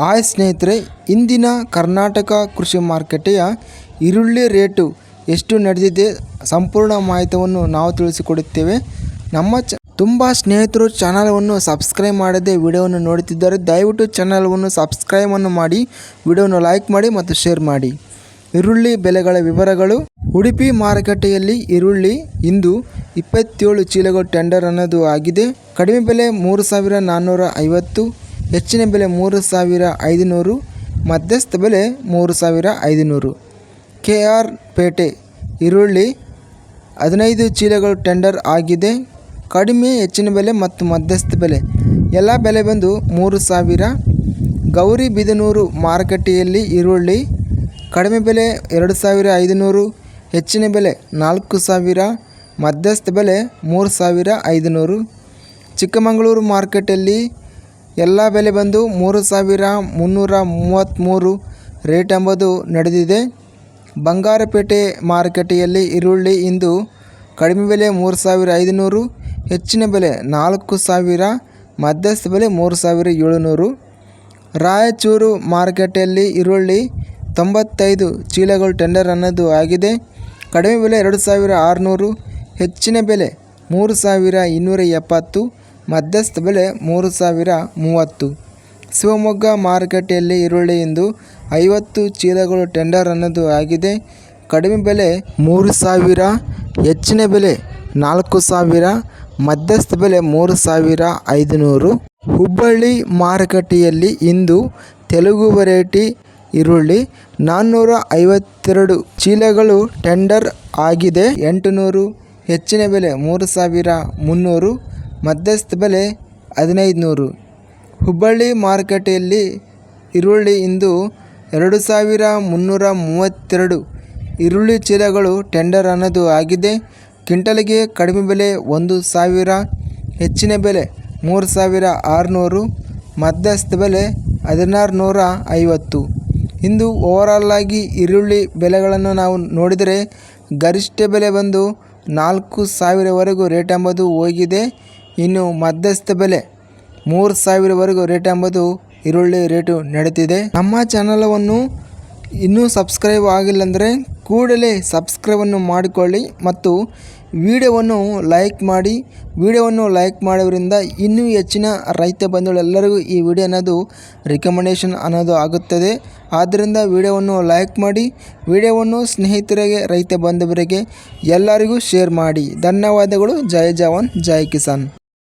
Hi ಸ್ನೇಹಿತರೆ, ಇಂದಿನ ಕರ್ನಾಟಕ ಕೃಷಿ ಮಾರುಕಟ್ಟೆಯ ಈರುಳ್ಳಿ ರೇಟು ಎಷ್ಟು ನಡೆದಿದೆ ಸಂಪೂರ್ಣ ಮಾಹಿತಿಯನ್ನು ನಾವು ತಿಳಿಸಿಕೊಡುತ್ತೇವೆ. ನಮ್ಮ ಚ ತುಂಬ ಸ್ನೇಹಿತರು ಚಾನಲನ್ನು ಸಬ್ಸ್ಕ್ರೈಬ್ ಮಾಡದೆ ವಿಡಿಯೋವನ್ನು ನೋಡುತ್ತಿದ್ದಾರೆ ದಯವಿಟ್ಟು ಚಾನಲನ್ನು ಸಬ್ಸ್ಕ್ರೈಬನ್ನು ಮಾಡಿ, ವಿಡಿಯೋವನ್ನು ಲೈಕ್ ಮಾಡಿ ಮತ್ತು ಶೇರ್ ಮಾಡಿ. ಈರುಳ್ಳಿ ಬೆಲೆಗಳ ವಿವರಗಳು. ಉಡುಪಿ ಮಾರುಕಟ್ಟೆಯಲ್ಲಿ ಈರುಳ್ಳಿ ಇಂದು ಇಪ್ಪತ್ತೇಳು ಚೀಲಗಳು ಟೆಂಡರ್ ಅನ್ನೋದು ಆಗಿದೆ. ಕಡಿಮೆ ಬೆಲೆ ಮೂರು ಸಾವಿರ ನಾನ್ನೂರ ಐವತ್ತು ಹೆಚ್ಚಿನ ಬೆಲೆ ಮೂರು ಸಾವಿರ ಐದುನೂರು, ಮಧ್ಯಸ್ಥ ಬೆಲೆ ಮೂರು ಸಾವಿರ ಐದುನೂರು. ಕೆ ಆರ್ ಪೇಟೆ, ಈರುಳ್ಳಿ, ಹದಿನೈದು ಚೀಲಗಳು ಟೆಂಡರ್ ಆಗಿದೆ. ಕಡಿಮೆ, ಹೆಚ್ಚಿನ ಬೆಲೆ ಮತ್ತು ಮಧ್ಯಸ್ಥ ಬೆಲೆ. ಎಲ್ಲ ಬೆಲೆ ಬಂದು ಮೂರು ಸಾವಿರ. ಗೌರಿಬಿದನೂರು ಮಾರುಕಟ್ಟೆಯಲ್ಲಿ ಈರುಳ್ಳಿ, ಕಡಿಮೆ ಬೆಲೆ ಎರಡು ಸಾವಿರ ಐದುನೂರು, ಹೆಚ್ಚಿನ ಬೆಲೆ ನಾಲ್ಕು ಸಾವಿರ, ಮಧ್ಯಸ್ಥ ಬೆಲೆ ಮೂರು ಸಾವಿರ ಐದುನೂರು. ಚಿಕ್ಕಮಗಳೂರು ಮಾರ್ಕೆಟಲ್ಲಿ ಎಲ್ಲ ಬೆಲೆ ಬಂದು ಮೂರು ಸಾವಿರ ಮುನ್ನೂರ ಮೂವತ್ತ್ಮೂರು ರೇಟ್ ಎಂಬುದು ನಡೆದಿದೆ. ಬಂಗಾರಪೇಟೆ ಮಾರುಕಟ್ಟೆಯಲ್ಲಿ ಈರುಳ್ಳಿ ಇಂದು ಕಡಿಮೆ ಬೆಲೆ ಮೂರು ಸಾವಿರ ಐದುನೂರು, ಹೆಚ್ಚಿನ ಬೆಲೆ ನಾಲ್ಕು ಸಾವಿರ, ಮಧ್ಯಸ್ಥ ಬೆಲೆ ಮೂರು ಸಾವಿರ ಏಳುನೂರು. ರಾಯಚೂರು ಮಾರುಕಟ್ಟೆಯಲ್ಲಿ ಈರುಳ್ಳಿ ತೊಂಬತ್ತೈದು ಚೀಲಗಳು ಟೆಂಡರ್ ಅನ್ನೋದು ಆಗಿದೆ. ಕಡಿಮೆ ಬೆಲೆ ಎರಡು ಸಾವಿರ ಆರುನೂರು, ಹೆಚ್ಚಿನ ಬೆಲೆ ಮೂರು ಸಾವಿರ ಇನ್ನೂರ ಎಪ್ಪತ್ತು. ಮಧ್ಯಸ್ಥ ಬೆಲೆ ಮೂರು ಸಾವಿರ ಮೂವತ್ತು. ಶಿವಮೊಗ್ಗ ಮಾರುಕಟ್ಟೆಯಲ್ಲಿ ಈರುಳ್ಳಿ ಇಂದು ಐವತ್ತು ಚೀಲಗಳು ಟೆಂಡರ್ ಅನ್ನೋದು ಆಗಿದೆ. ಕಡಿಮೆ ಬೆಲೆ ಮೂರು ಸಾವಿರ, ಹೆಚ್ಚಿನ ಬೆಲೆ ನಾಲ್ಕು ಸಾವಿರ, ಮಧ್ಯಸ್ಥ ಬೆಲೆ ಮೂರು ಸಾವಿರ ಐದುನೂರು. ಹುಬ್ಬಳ್ಳಿ ಮಾರುಕಟ್ಟೆಯಲ್ಲಿ ಇಂದು ತೆಲುಗು ವೆರೈಟಿ ಈರುಳ್ಳಿ ನಾನ್ನೂರ ಐವತ್ತೆರಡು ಚೀಲಗಳು ಟೆಂಡರ್ ಆಗಿದೆ. ಎಂಟುನೂರು, ಹೆಚ್ಚಿನ ಬೆಲೆ ಮೂರು ಸಾವಿರ ಮುನ್ನೂರು. ಮಧ್ಯಸ್ಥ ಬೆಲೆ ಹದಿನೈದು ನೂರು ಹುಬ್ಬಳ್ಳಿ ಮಾರುಕಟ್ಟೆಯಲ್ಲಿ ಈರುಳ್ಳಿ ಇಂದು ಎರಡು ಸಾವಿರ ಮುನ್ನೂರ ಮೂವತ್ತೆರಡು. ಈರುಳ್ಳಿ ಚೀಲಗಳು ಟೆಂಡರ್ ಅನ್ನೋದು ಆಗಿದೆ. ಕ್ವಿಂಟಲ್ಗೆ ಕಡಿಮೆ ಬೆಲೆ ಒಂದು ಸಾವಿರ, ಹೆಚ್ಚಿನ ಬೆಲೆ ಮೂರು ಸಾವಿರ ಆರುನೂರು, ಮಧ್ಯಸ್ಥ ಬೆಲೆ ಹದಿನಾರು ನೂರ ಐವತ್ತು. ಇಂದು ಓವರಾಲ್ ಆಗಿ ಈರುಳ್ಳಿ ಬೆಲೆಗಳನ್ನು ನಾವು ನೋಡಿದರೆ ಗರಿಷ್ಠ ಬೆಲೆ ಬಂದು ನಾಲ್ಕು ಸಾವಿರವರೆಗೂ ರೇಟ್ ಎಂಬುದು ಹೋಗಿದೆ. ಇನ್ನು ಮಧ್ಯಸ್ಥ ಬೆಲೆ ಮೂರು ಸಾವಿರವರೆಗೂ ರೇಟ್ ಎಂಬುದು ಈರುಳ್ಳಿ ರೇಟು ನಡೀತಿದೆ ನಮ್ಮ ಚಾನಲವನ್ನು ಇನ್ನೂ ಸಬ್ಸ್ಕ್ರೈಬ್ ಆಗಿಲ್ಲ ಅಂದರೆ ಕೂಡಲೇ ಸಬ್ಸ್ಕ್ರೈಬನ್ನು ಮಾಡಿಕೊಳ್ಳಿ ಮತ್ತು ವಿಡಿಯೋವನ್ನು ಲೈಕ್ ಮಾಡಿ. ವಿಡಿಯೋವನ್ನು ಲೈಕ್ ಮಾಡೋದ್ರಿಂದ ಇನ್ನೂ ಹೆಚ್ಚಿನ ರೈತ ಬಂಧುಗಳೆಲ್ಲರಿಗೂ ಈ ವಿಡಿಯೋ ಅನ್ನೋದು ರಿಕಮೆಂಡೇಷನ್ ಅನ್ನೋದು ಆಗುತ್ತದೆ. ಆದ್ದರಿಂದ ವಿಡಿಯೋವನ್ನು ಲೈಕ್ ಮಾಡಿ. ವಿಡಿಯೋವನ್ನು ಸ್ನೇಹಿತರಿಗೆ, ರೈತ ಬಂಧುವರಿಗೆ ಎಲ್ಲರಿಗೂ ಶೇರ್ ಮಾಡಿ. ಧನ್ಯವಾದಗಳು. ಜೈ ಜವಾನ್. ಜೈ ಕಿಸಾನ್.